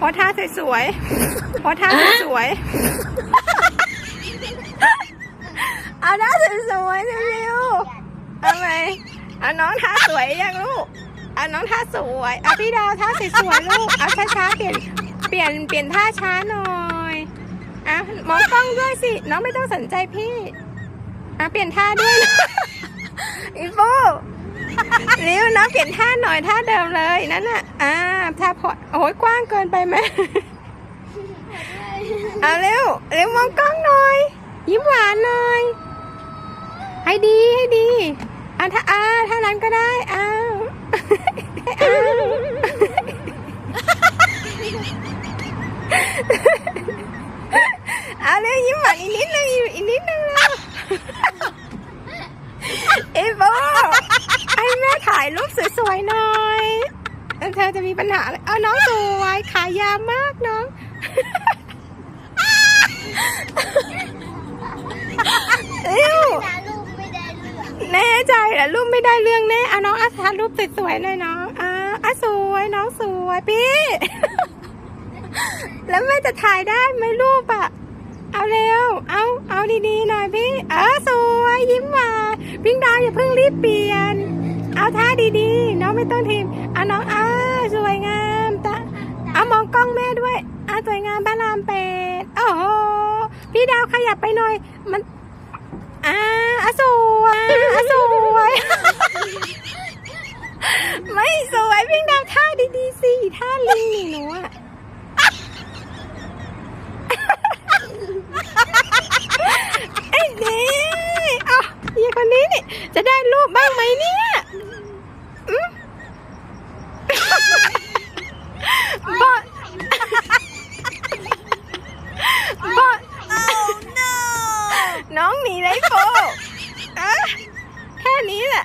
พอท่าสวยๆพอท่าสวยๆเอาท่าสวยๆเร็วๆเอาไหมเอาน้องท่าสวยยังลูกเอาน้องท่าสวยเอาพี่ดาวท่าสวยๆลูกเอาช้าๆเปลี่ยนเปลี่ยนเปลี่ยนท่าช้าหน่อยอะมองกล้องด้วยสิน้องไม่ต้องสนใจพี่อะเปลี่ยนท่าด้วยนะอีโฟเร็วน้องเปลี่ยนท่าหน่อยท่าเดิมเลยนั่นน่ะอ่าท่าพอโอ้ยกว้างเกินไปไหมเอาเร็วเร็วมองกล้องหน่อย ยิ้มหวานหน่อย ให้ดีให้ดีอะถ้าอ่าถ้านั้นก็ได้อ้าวอ้าวเอาเร็วยิ้มหวานอีกนิดนึงอีกนิดนึงแล้วเอโบให้แม่ถ่ายรูปสวยๆหน่อยแล้วเธอจะมีปัญหาอะไรเอาน้องสวยขายาวมากน้องเร็วตาลูกไม่ได้เลือกแน่ใจเหรอรูปไม่ได้เรื่องแน่เอาน้องอาถ่ายรูปสวยๆหน่อยน้องอ่าอะสวยน้องสวยพี่ แล้วแม่จะถ่ายได้ไหมรูปอะเอาเร็ว เอา เอาดีๆ หน่อยพี่ เออ สวย ยิ้มหวานพิงดาวอย่าเพิ่งรีบเปลี่ยน ไม่ต้องทีมเอาน้องอ่าสวยงามตาเอามองกล้องแม่ด้วยอ่าสวยงามบ้านลามเป็ดโอ้โหพี่ดาวขยับไปหน่อย มันอ่าอะสวยอะสวย ไม่สวยพิงดาวท่าดีๆสิท่าลิงนี่หนูอะไอ้นี่เอยีคนนี้นี่จะได้รูปบ้างไหมเนี่ยอื องหนีไรโฟอ่แค่นี้แหละ